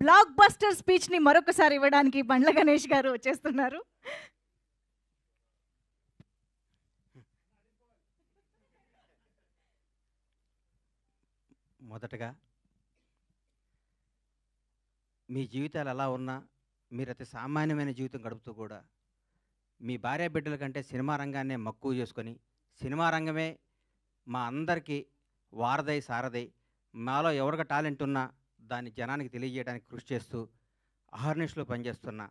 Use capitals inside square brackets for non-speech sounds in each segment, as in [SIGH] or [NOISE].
Block buster స్పీచ్ని మరొకసారి ఇవ్వడానికి బండ్ల గణేష్ గారు వచ్చేస్తున్నారు మొదటగా మీ జీవితాలు ఎలా ఉన్నా మీరు అతి సామాన్యమైన జీవితం గడుపుతూ కూడా మీ భార్య బిడ్డల కంటే సినిమా రంగాన్నే మక్కువ చేసుకొని సినిమా రంగమే మా అందరికీ వారదై సారదై మాలో ఎవరికి టాలెంట్ ఉన్నా దాన్ని జనానికి తెలియజేయడానికి కృషి చేస్తూ అహర్నిష్లో పనిచేస్తున్న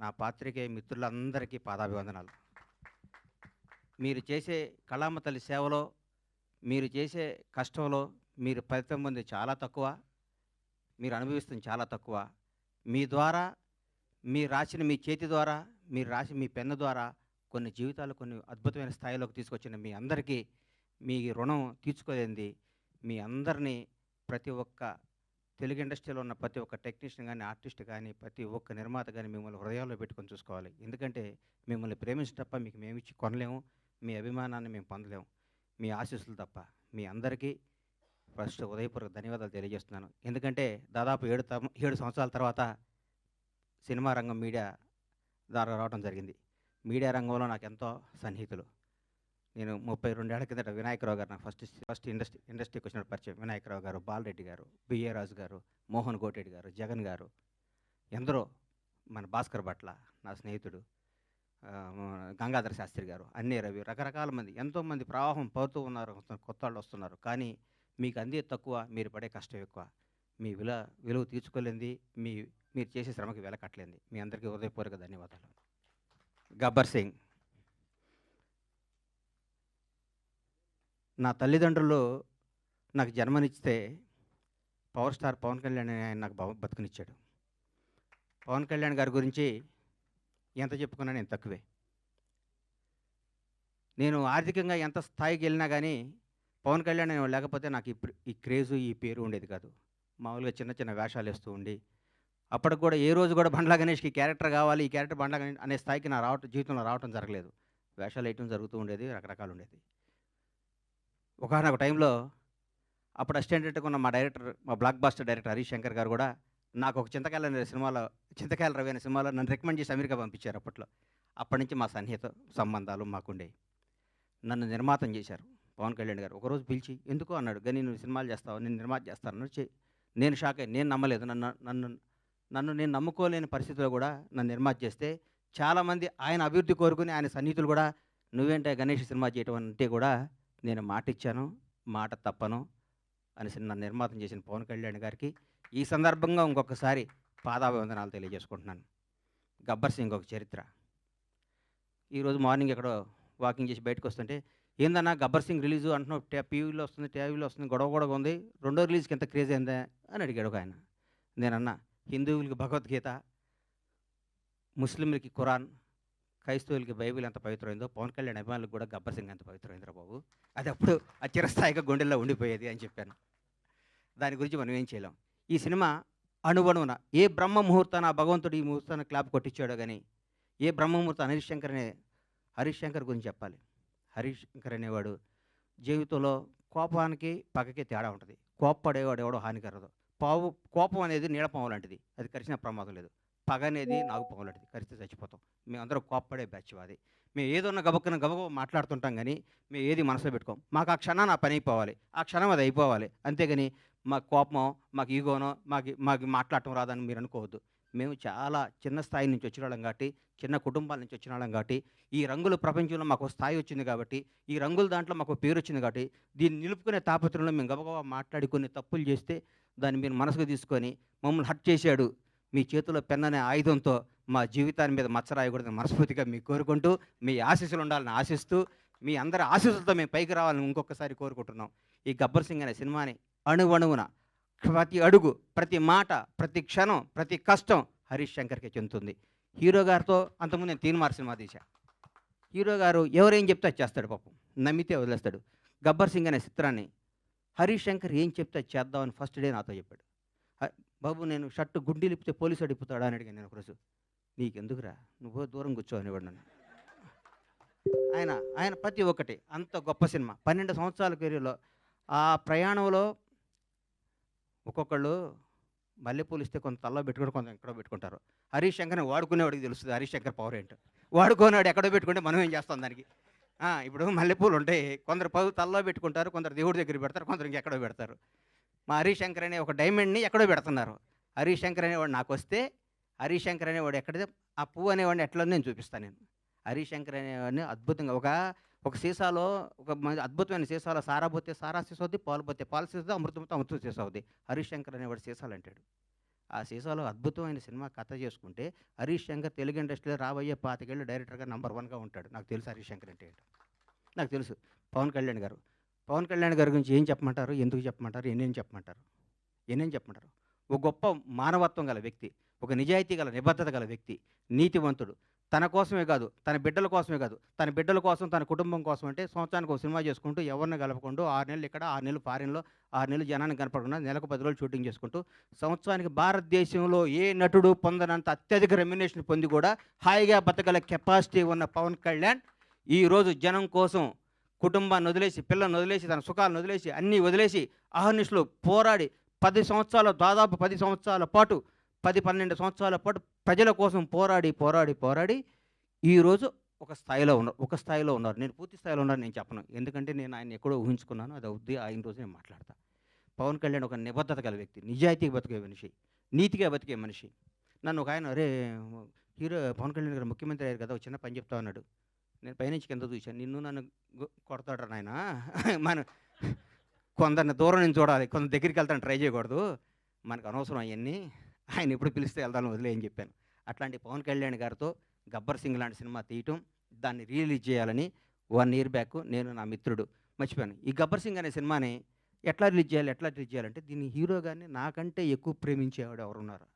నా పాత్రికేయ మిత్రులందరికీ పాదాభివందనాలు. మీరు చేసే కళామ తల్లి సేవలో మీరు చేసే కష్టంలో మీరు ఫలితం పొంది చాలా తక్కువ మీరు అనుభవిస్తుంది చాలా తక్కువ. మీ ద్వారా మీరు రాసిన మీ చేతి ద్వారా మీరు రాసి మీ పెన్ను ద్వారా కొన్ని జీవితాలు కొన్ని అద్భుతమైన స్థాయిలోకి తీసుకొచ్చిన మీ అందరికీ మీ రుణం తీర్చుకోలేంది మీ అందరినీ ప్రతి ఒక్క తెలుగు ఇండస్ట్రీలో ఉన్న ప్రతి ఒక్క టెక్నీషియన్ కానీ ఆర్టిస్ట్ కానీ ప్రతి ఒక్క నిర్మాత కానీ మిమ్మల్ని హృదయాల్లో పెట్టుకొని చూసుకోవాలి. ఎందుకంటే మిమ్మల్ని ప్రేమించడం తప్ప మీకు మేము ఇచ్చి కొనలేము మీ అభిమానాన్ని మేము పొందలేము. మీ ఆశీస్సులు తప్ప మీ అందరికీ ఫస్ట్ ఉదయపూర్వక ధన్యవాదాలు తెలియజేస్తున్నాను. ఎందుకంటే దాదాపు ఏడు త ఏడు సంవత్సరాల తర్వాత సినిమా రంగం మీడియా ద్వారా రావడం జరిగింది. మీడియా రంగంలో నాకు ఎంతో సన్నిహితులు. నేను ముప్పై రెండేళ్ళ కిందట వినాయకరావు గారు నాకు ఫస్ట్ ఫస్ట్ ఇండస్ట్రీ ఇండస్ట్రీకి వచ్చిన పరిచయం. వినాయకరావు గారు బాలరెడ్డి గారు బిఏ రాజు గారు మోహన్ కోటెడ్డి గారు జగన్ గారు. ఎందరో మన భాస్కర్ భట్ల నా స్నేహితుడు గంగాధర శాస్త్రి గారు అన్నీ రవి రకరకాల మంది ఎంతోమంది ప్రవాహం పడుతూ ఉన్నారు కొత్త వాళ్ళు వస్తున్నారు. కానీ మీకు అందే తక్కువ మీరు పడే కష్టం ఎక్కువ. మీ విల విలువ తీర్చుకోలేంది మీ మీరు చేసే శ్రమకి వెలకట్లేంది మీ అందరికీ హృదయపూర్వక ధన్యవాదాలు. గబ్బర్ సింగ్. నా తల్లిదండ్రులు నాకు జన్మనిస్తే పవర్ స్టార్ పవన్ కళ్యాణ్ ఆయన నాకు బతుకునిచ్చాడు. పవన్ కళ్యాణ్ గారి గురించి ఎంత చెప్పుకున్నా నేను తక్కువే. నేను ఆర్థికంగా ఎంత స్థాయికి వెళ్ళినా కానీ పవన్ కళ్యాణ్ లేకపోతే నాకు ఇప్పుడు ఈ క్రేజు ఈ పేరు ఉండేది కాదు. మామూలుగా చిన్న చిన్న వేషాలు వేస్తూ ఉండి అప్పటికి కూడా ఏ రోజు కూడా బండ్లా గణేష్కి క్యారెక్టర్ కావాలి ఈ క్యారెక్టర్ బండ్లా గణేష్ అనే స్థాయికి నా రావటం జీవితంలో రావటం జరగలేదు. వేషాలు వేయటం జరుగుతూ ఉండేది రకరకాలు ఉండేది. ఒకనొక టైంలో అప్పుడు అసిస్టెంట్ ఉన్న మా డైరెక్టర్ మా blockbuster director Harish Shankar గారు కూడా నాకు ఒక చింతకాయల అనే సినిమాలో చింతకాయల రవి అనే సినిమాలో నన్ను రికమెండ్ చేసి అమెరికా పంపించారు అప్పట్లో. అప్పటి నుంచి మా సన్నిహిత సంబంధాలు మాకుండేవి నన్ను నిర్మాతం చేశారు పవన్ కళ్యాణ్ గారు. ఒకరోజు పిలిచి ఎందుకు? అన్నాడు. కానీ నువ్వు సినిమాలు చేస్తావు? నేను నిర్మాత చేస్తాను నేను షాక్ అయ్యి నేను నమ్మలేదు. నన్ను నన్ను నన్ను నేను నమ్ముకోలేని పరిస్థితిలో కూడా నన్ను నిర్మాత చేస్తే చాలామంది ఆయన అభివృద్ధి కోరుకుని ఆయన సన్నిహితులు కూడా నువ్వేంటే గణేష్ సినిమా చేయటం అంటే కూడా నేను మాట ఇచ్చాను మాట తప్పను అనేసి నన్ను నిర్మాతం చేసిన పవన్ కళ్యాణ్ గారికి ఈ సందర్భంగా ఇంకొకసారి పాదాభివందనాలు తెలియజేసుకుంటున్నాను. గబ్బర్ సింగ్ ఒక చరిత్ర. ఈరోజు మార్నింగ్ ఎక్కడో వాకింగ్ చేసి బయటకు వస్తుంటే ఏందన్నా గబ్బర్ సింగ్ రిలీజ్ అంటున్నావు టీవీలో వస్తుంది టీవీలో వస్తుంది గొడవ గొడవ ఉంది రెండో రిలీజ్కి ఎంత క్రేజ్ అయిందా? అని అడిగాడు ఒక ఆయన. నేనన్నా హిందువులకి భగవద్గీత ముస్లింలకి ఖురాన్ క్రైస్తవులకి బైబిల్ ఎంత పవిత్రమైందో పవన్ కళ్యాణ్ అభిమానులకు కూడా గబ్బర్ సింగ్ ఎంత పవిత్రమైందిరా బాబు. అది అప్పుడు ఆ చిరస్థాయిగా గుండెల్లో ఉండిపోయేది అని చెప్పాను. దాని గురించి మనం ఏం చేయలేం. ఈ సినిమా అణువణువున ఏ బ్రహ్మ ముహూర్తాన ఆ భగవంతుడు ఈ ముహూర్తాన్ని క్లాప్ కొట్టించాడో కానీ ఏ బ్రహ్మ ముహూర్తం హరీష్ శంకర్ అనే హరీష్ శంకర్ గురించి చెప్పాలి. హరీష్ శంకర్ అనేవాడు జీవితంలో కోపానికి పగకి తేడా ఉంటుంది. కోప్పడేవాడు ఎవడో హానికరదు పావు కోపం అనేది నీడపాము లాంటిది. అది కరిచిన ప్రమాదం లేదు. పగ అనేది నాగుపాము లాంటిది కరిస్తే చచ్చిపోతాం. మేమందరం కోప్పడే బ్యాచ్ అది మేము ఏదన్నా గబక్కన గబగబ మాట్లాడుతుంటాం కానీ మేము ఏది మనసులో పెట్టుకోం. మాకు ఆ క్షణం నా పని అయిపోవాలి. ఆ క్షణం అది అయిపోవాలి. అంతేగాని మా కోపమో మాకు ఈగోనో మాకు మాకు మాట్లాడటం రాదని మీరు అనుకోవద్దు. మేము చాలా చిన్న స్థాయి నుంచి వచ్చిన వాళ్ళం కాబట్టి చిన్న కుటుంబాల నుంచి వచ్చిన వాళ్ళం కాబట్టి ఈ రంగుల ప్రపంచంలో మాకు స్థాయి వచ్చింది కాబట్టి ఈ రంగుల దాంట్లో మాకు పేరు వచ్చింది కాబట్టి దీన్ని నిలుపుకునే తాపత్రంలో మేము గబగబా మాట్లాడి కొన్ని తప్పులు చేస్తే దాన్ని మీరు మనసుకు తీసుకొని మమ్మల్ని హట్ చేశాడు. మీ చేతిలో పెన్ అనే ఆయుధంతో మా జీవితాన్ని మీద మచ్చ రాయకూడదని మనస్ఫూర్తిగా మీకు కోరుకుంటూ మీ ఆశీస్సులు ఉండాలని ఆశిస్తూ మీ అందరి ఆశీస్సులతో మేము పైకి రావాలని ఇంకొకసారి కోరుకుంటున్నాం. ఈ గబ్బర్ సింగ్ అనే సినిమాని అణువణువున ప్రతి అడుగు ప్రతి మాట ప్రతి క్షణం ప్రతి కష్టం హరీష్ శంకర్కి చెందుతుంది. హీరో గారితో అంతకుముందు నేను తీన్మార్ సినిమా తీశా. హీరో గారు ఎవరేం చెప్తే చేస్తాడు పాపం. నమ్మితే వదిలేస్తాడు. గబ్బర్ సింగ్ అనే చిత్రాన్ని హరీష్ శంకర్ ఏం చెప్తే చేద్దామని ఫస్ట్ డే నాతో చెప్పాడు. బాబు నేను షర్టు గుండీ లిపితే పోలీసు అడిగిపోతాడా? అని అడిగాను నేను ఒకరోజు. నీకెందుకురా? నువ్వు దూరం కూర్చో అనేవాడు నన్ను. ఆయన ఆయన ప్రతి ఒక్కటి. అంత గొప్ప సినిమా. పన్నెండు సంవత్సరాల కెరీర్లో ఆ ప్రయాణంలో ఒక్కొక్కళ్ళు మల్లెపూలు ఇస్తే కొంత తల్లో పెట్టుకుంటే కొంత ఎక్కడో పెట్టుకుంటారు. హరీష్ శంకర్ని వాడుకునేవాడికి తెలుస్తుంది. హరీష్ శంకర్ పవర్ ఏంటో. వాడుకునేవాడు ఎక్కడో పెట్టుకుంటే మనం ఏం చేస్తాం దానికి? ఇప్పుడు మల్లెపూలు ఉంటాయి. కొందరు పగు తల్లో పెట్టుకుంటారు కొందరు దేవుడి దగ్గర పెడతారు కొందరు ఇంకెక్కడో పెడతారు. మా హరిశంకర్ అనే ఒక డైమండ్ని ఎక్కడో పెడుతున్నారు. హరిశంకర్ అనేవాడు నాకు వస్తే హరీష్ శంకర్ అనేవాడు ఎక్కడితే ఆ పువ్వు అనేవాడిని ఎట్లా నేను చూపిస్తాను నేను. హరిశంకర్ అనేవాడిని అద్భుతంగా ఒక ఒక సీసాలో ఒక మంచి అద్భుతమైన సీసాలో సారా పోతే సారా సీసా అవుద్ది పాలు పోతే పాలు సీసా అమృతం అమృతం సీసా అవుద్ది హరిశంకర్ అనేవాడు సీసాలు అంటాడు ఆ సీసాలో అద్భుతమైన సినిమా కథ చేసుకుంటే హరీష్ శంకర్ తెలుగు ఇండస్ట్రీలో రాబోయే పాతికేళ్ళు డైరెక్టర్గా నంబర్ వన్గా ఉంటాడు. నాకు తెలుసు హరీష్ శంకర్ అంటే నాకు తెలుసు. పవన్ కళ్యాణ్ గారు. పవన్ కళ్యాణ్ గారి గురించి ఏం చెప్పమంటారు? ఎందుకు చెప్పమంటారు? ఎన్నేం చెప్పమంటారు? ఎన్నేం చెప్పమంటారు? ఒక గొప్ప మానవత్వం గల వ్యక్తి ఒక నిజాయితీ గల నిబద్ధత గల వ్యక్తి నీతివంతుడు. తన కోసమే కాదు తన బిడ్డల కోసమే కాదు తన బిడ్డల కోసం తన కుటుంబం కోసం అంటే సంవత్సరానికి ఒక సినిమా చేసుకుంటూ ఎవరిని కలపకుండా ఆరు నెలలు ఇక్కడ ఆరు నెలలు ఫారిన్లో ఆరు నెలలు జనాన్ని కనపడకుండా నెలకు పది రోజులు షూటింగ్ చేసుకుంటూ సంవత్సరానికి భారతదేశంలో ఏ నటుడు పొందనంత అత్యధిక రెమ్యునేషన్ పొంది కూడా హాయిగా బతకల కెపాసిటీ ఉన్న పవన్ కళ్యాణ్ ఈరోజు జనం కోసం కుటుంబాన్ని వదిలేసి పిల్లల్ని వదిలేసి తన సుఖాలను వదిలేసి అన్నీ వదిలేసి అహర్నిశలు పోరాడి పది సంవత్సరాల దాదాపు పది సంవత్సరాల పాటు పది పన్నెండు సంవత్సరాల పాటు ప్రజల కోసం పోరాడి పోరాడి పోరాడి ఈరోజు ఒక స్థాయిలో ఉన్నారు ఒక స్థాయిలో ఉన్నారు. నేను పూర్తి స్థాయిలో ఉన్నారు నేను చెప్పను. ఎందుకంటే నేను ఆయన ఎక్కడో ఊహించుకున్నాను. అది అవుద్ది ఆయన రోజు నేను మాట్లాడతా. పవన్ కళ్యాణ్ ఒక నిబద్ధత గల వ్యక్తి నిజాయితీగా బతికే మనిషి నీతిగా బతికే మనిషి. నన్ను ఒక ఆయన అరే హీరో పవన్ కళ్యాణ్ గారు ముఖ్యమంత్రి అయ్యారు కదా ఒక చిన్న పని చెప్తా ఉన్నాడు నేను పైనుంచి కింద చూశాను. నిన్ను నన్ను కొడతాడు నాయన. మన కొందరిని దూరం నుంచి చూడాలి. కొంత దగ్గరికి వెళ్తాను ట్రై చేయకూడదు. మనకు అనవసరం అవన్నీ. ఆయన ఎప్పుడు పిలిస్తే వెళ్దాను వదిలే అని చెప్పాను. అట్లాంటి పవన్ కళ్యాణ్ గారితో గబ్బర్ సింగ్ లాంటి సినిమా తీయటం దాన్ని రిలీజ్ చేయాలని వన్ ఇయర్ బ్యాక్ నేను నా మిత్రుడు మర్చిపోయాను. ఈ గబ్బర్ సింగ్ అనే సినిమాని ఎట్లా రిలీజ్ చేయాలి ఎట్లా రిలీజ్ చేయాలంటే దీన్ని హీరో గారిని నాకంటే ఎక్కువ ప్రేమించేవాడు ఎవరున్నారు?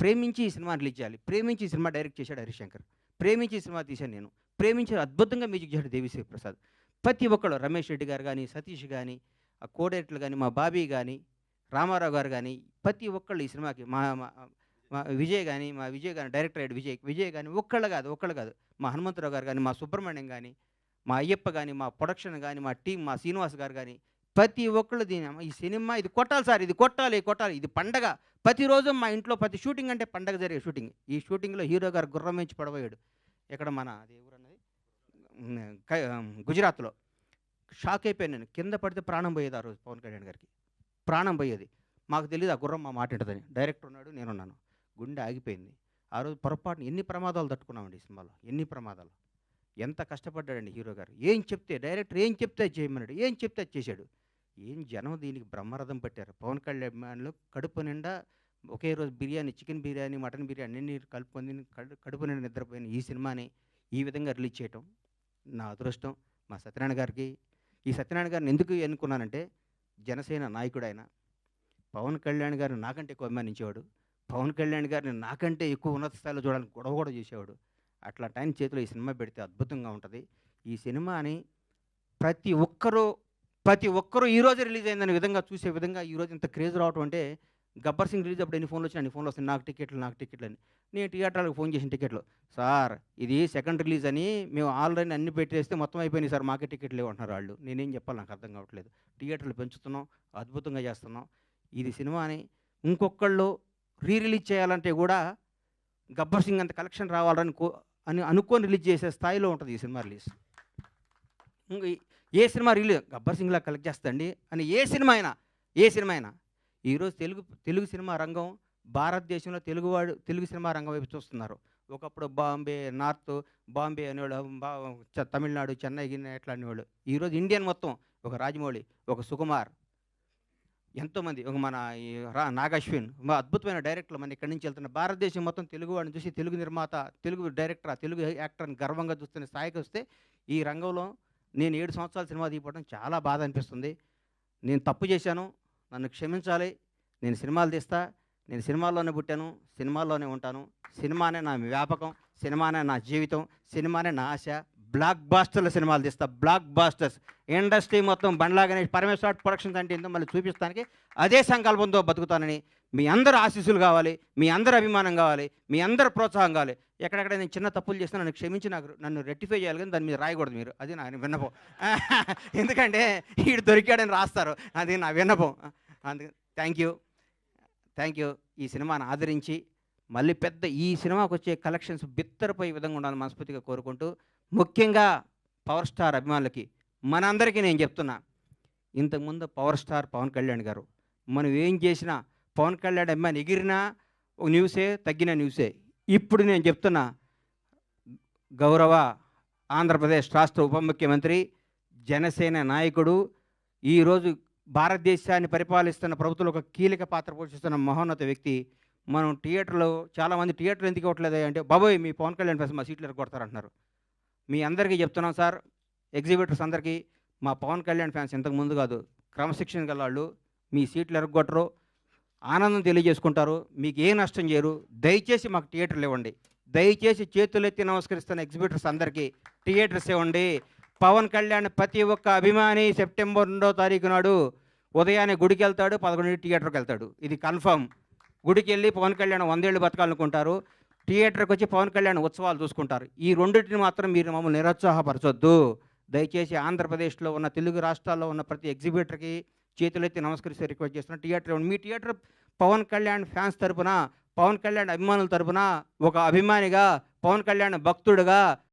ప్రేమించి ఈ సినిమా రిలీజ్ చేయాలి. ప్రేమించి ఈ సినిమా డైరెక్ట్ చేశాడు హరిశంకర్. ప్రేమించి ఈ సినిమా తీశాను నేను. ప్రేమించారు అద్భుతంగా మ్యూజిక్ చేశాడు దేవిశ్రీ ప్రసాద్. ప్రతి ఒక్కళ్ళు రమేష్ రెడ్డి గారు కానీ సతీష్ కానీ ఆ కోడేట్లు కానీ మా బాబీ కానీ రామారావు గారు కానీ ప్రతి ఒక్కళ్ళు ఈ సినిమాకి మా మా- విజయ్ కానీ మా విజయ్ కానీ డైరెక్టర్ అయ్యాడు విజయ్ విజయ్ కానీ ఒక్కళ్ళు కాదు ఒక్కళ్ళు కాదు. మా హనుమంతరావు గారు కానీ మా సుబ్రహ్మణ్యం కానీ మా అయ్యప్ప కానీ మా ప్రొడక్షన్ కానీ మా టీం మా శ్రీనివాస్ గారు కానీ ప్రతి ఒక్కళ్ళు దీని ఈ సినిమా ఇది కొట్టాలి సార్ ఇది కొట్టాలి కొట్టాలి ఇది పండగ. ప్రతిరోజు మా ఇంట్లో ప్రతి షూటింగ్ అంటే పండగ జరిగే షూటింగ్. ఈ షూటింగ్లో హీరో గారు గుర్రం నుంచి పడబోయాడు. ఎక్కడ మన అది గుజరాత్లో. షాక్ అయిపోయాను నేను. కింద పడితే ప్రాణం పోయేది ఆ రోజు పవన్ కళ్యాణ్ గారికి. ప్రాణం పోయేది. మాకు తెలియదు ఆ గుర్రం మా మాట ఉంటుందని డైరెక్టర్ ఉన్నాడు నేనున్నాను గుండె ఆగిపోయింది. ఆ రోజు పొరపాటున ఎన్ని ప్రమాదాలు తట్టుకున్నామండి ఈ సినిమాలో? ఎన్ని ప్రమాదాలు? ఎంత కష్టపడ్డాడండి హీరో గారు? ఏం చెప్తే డైరెక్టర్ ఏం చెప్తే చేయమన్నాడు. ఏం చెప్తే చేశాడు? ఏం జనం దీనికి బ్రహ్మరథం పెట్టారు? పవన్ కళ్యాణ్ కడుపు నిండా ఒకే రోజు బిర్యానీ చికెన్ బిర్యానీ మటన్ బిర్యానీ అన్ని కలుపుకొని కడు- కడుపు నిండా నిద్రపోయిన. ఈ సినిమాని ఈ విధంగా రిలీజ్ చేయటం నా అదృష్టం మా సత్యనారాయణ గారికి. ఈ సత్యనారాయణ గారిని ఎందుకు ఎన్నుకున్నానంటే జనసేన నాయకుడు ఆయన పవన్ కళ్యాణ్ గారిని నాకంటే ఎక్కువ అభిమానించేవాడు. పవన్ కళ్యాణ్ గారిని నాకంటే ఎక్కువ ఉన్నత స్థాయిలో చూడాలని గొడవ కూడా చేసేవాడు. అట్లా టైం చేతిలో ఈ సినిమా పెడితే అద్భుతంగా ఉంటుంది. ఈ సినిమాని ప్రతి ఒక్కరూ ప్రతి ఒక్కరూ ఈరోజు రిలీజ్ అయిందనే విధంగా చూసే విధంగా ఈరోజు ఇంత క్రేజ్ రావటం అంటే గబ్బర్ సింగ్ రిలీజ్ అప్పుడు ఎన్ని ఫోన్లు వచ్చినా అన్ని ఫోన్లు వస్తాయి నాకు టికెట్లు నాకు టికెట్లు అని. నేను థియేటర్లకు ఫోన్ చేసిన టికెట్లు. సార్ ఇది సెకండ్ రిలీజ్ అని మేము ఆల్రెడీ అన్ని పెట్టేస్తే మొత్తం అయిపోయినాయి సార్ మాకే టికెట్లు లేవు అంటున్నారు వాళ్ళు. నేనేం చెప్పాలి? నాకు అర్థం కావట్లేదు. థియేటర్లు పెంచుతున్నాం అద్భుతంగా చేస్తున్నాం. ఇది సినిమాని ఇంకొకళ్ళు రీ రిలీజ్ చేయాలంటే కూడా గబ్బర్ సింగ్ అంత కలెక్షన్ రావాలని కో అని అనుకొని రిలీజ్ చేసే స్థాయిలో ఉంటుంది ఈ సినిమా రిలీజ్. ఏ సినిమా రిలీజ్ గబ్బర్ సింగ్లా కలెక్ట్ చేస్తండి అని ఏ సినిమా అయినా ఏ సినిమా అయినా ఈరోజు తెలుగు తెలుగు సినిమా రంగం భారతదేశంలో తెలుగువాడు తెలుగు సినిమా రంగం వైపు చూస్తున్నారు. ఒకప్పుడు బాంబే నార్త్ బాంబే అనేవాళ్ళు బా తమిళనాడు చెన్నై గిన్నె ఎట్లా అనేవాళ్ళు. ఈరోజు ఇండియన్ మొత్తం ఒక రాజమౌళి ఒక సుకుమార్ ఎంతోమంది ఒక మన రా నాగశ్విన్ అద్భుతమైన డైరెక్టర్లు మన ఇక్కడి నుంచి వెళ్తున్న భారతదేశం మొత్తం తెలుగు వాడిని చూసి తెలుగు నిర్మాత తెలుగు డైరెక్టర్ తెలుగు యాక్టర్ని గర్వంగా చూస్తున్న స్థాయికి వస్తే ఈ రంగంలో నేను ఏడు సంవత్సరాల సినిమా తీయపడం చాలా బాధ అనిపిస్తుంది. నేను తప్పు చేశాను. నన్ను క్షమించాలి. నేను సినిమాలు తీస్తా. నేను సినిమాల్లోనే పుట్టాను. సినిమాల్లోనే ఉంటాను. సినిమానే నా వ్యాపకం. సినిమానే నా జీవితం. సినిమానే నా ఆశ. బ్లాక్ బాస్టర్ల సినిమాలు తీస్తా. బ్లాక్ బాస్టర్స్ ఇండస్ట్రీ మొత్తం బండ్లా గణేష్ పరమేశ్వర ప్రొడక్షన్స్ అంటే ఏందో మళ్ళీ చూపిస్తానికి అదే సంకల్పంతో బతుకుతానని మీ అందరు ఆశీస్సులు కావాలి మీ అందరు అభిమానం కావాలి మీ అందరు ప్రోత్సాహం కావాలి. ఎక్కడెక్కడ నేను చిన్న తప్పులు చేస్తే నన్ను క్షమించి నాకు నన్ను రెక్టిఫై చేయాలి కానీ దాని మీద రాయకూడదు మీరు. అది నా విన్నపం. [LAUGHS] ఎందుకంటే వీడు దొరికాడని రాస్తారు. అది నా విన్నపం. అందుకని థ్యాంక్ యూ థ్యాంక్ యూ ఈ సినిమాను ఆదరించి మళ్ళీ పెద్ద ఈ సినిమాకు వచ్చే కలెక్షన్స్ బిత్తరపోయే విధంగా ఉండాలని మనస్ఫూర్తిగా కోరుకుంటూ ముఖ్యంగా పవర్ స్టార్ అభిమానులకి మనందరికీ నేను చెప్తున్నా ఇంతకుముందు పవర్ స్టార్ పవన్ కళ్యాణ్ గారు మనం ఏం చేసినా పవన్ కళ్యాణ్ అభిమాని ఎగిరినా ఒక న్యూసే తగ్గిన న్యూసే. ఇప్పుడు నేను చెప్తున్నా గౌరవ ఆంధ్రప్రదేశ్ రాష్ట్ర ఉప ముఖ్యమంత్రి జనసేన నాయకుడు ఈరోజు భారతదేశాన్ని పరిపాలిస్తున్న ప్రభుత్వంలో ఒక కీలక పాత్ర పోషిస్తున్న మహోన్నత వ్యక్తి. మనం థియేటర్లో చాలామంది థియేటర్లు ఎందుకు ఇవ్వట్లేదు అంటే బాబోయ్ మీ పవన్ కళ్యాణ్ ఫస్ట్ మా సీట్లు కొడతారంటున్నారు. మీ అందరికీ చెప్తున్నాం సార్. ఎగ్జిబిటర్స్ అందరికీ మా పవన్ కళ్యాణ్ ఫ్యాన్స్ ఇంతకు ముందు కాదు క్రమశిక్షణ గల వాళ్ళు మీ సీట్లు ఎరగొట్టరు ఆనందం తెలియజేసుకుంటారు మీకు ఏ నష్టం చేయరు. దయచేసి మాకు థియేటర్లు ఇవ్వండి. దయచేసి చేతులెత్తి నమస్కరిస్తున్న ఎగ్జిబిటర్స్ అందరికీ థియేటర్స్ ఇవ్వండి. పవన్ కళ్యాణ్ ప్రతి ఒక్క అభిమాని సెప్టెంబర్ రెండో తారీఖు నాడు ఉదయాన్నే గుడికి వెళ్తాడు పదకొండు థియేటర్కి వెళ్తాడు. ఇది కన్ఫర్మ్. గుడికి వెళ్ళి పవన్ కళ్యాణ్ వందేళ్ళు బతకాలనుకుంటారు. థియేటర్కి వచ్చి పవన్ కళ్యాణ్ ఉత్సవాలు చూసుకుంటారు. ఈ రెండింటిని మాత్రం మీరు మమ్మల్ని నిరుత్సాహపరచొద్దు. దయచేసి ఆంధ్రప్రదేశ్లో ఉన్న తెలుగు రాష్ట్రాల్లో ఉన్న ప్రతి ఎగ్జిబిటర్కి చేతులెత్తి నమస్కరిస్తే రిక్వెస్ట్ చేస్తున్నా. థియేటర్ మీ థియేటర్ పవన్ కళ్యాణ్ ఫ్యాన్స్ తరపున పవన్ కళ్యాణ్ అభిమానుల తరపున ఒక అభిమానిగా పవన్ కళ్యాణ్ భక్తుడుగా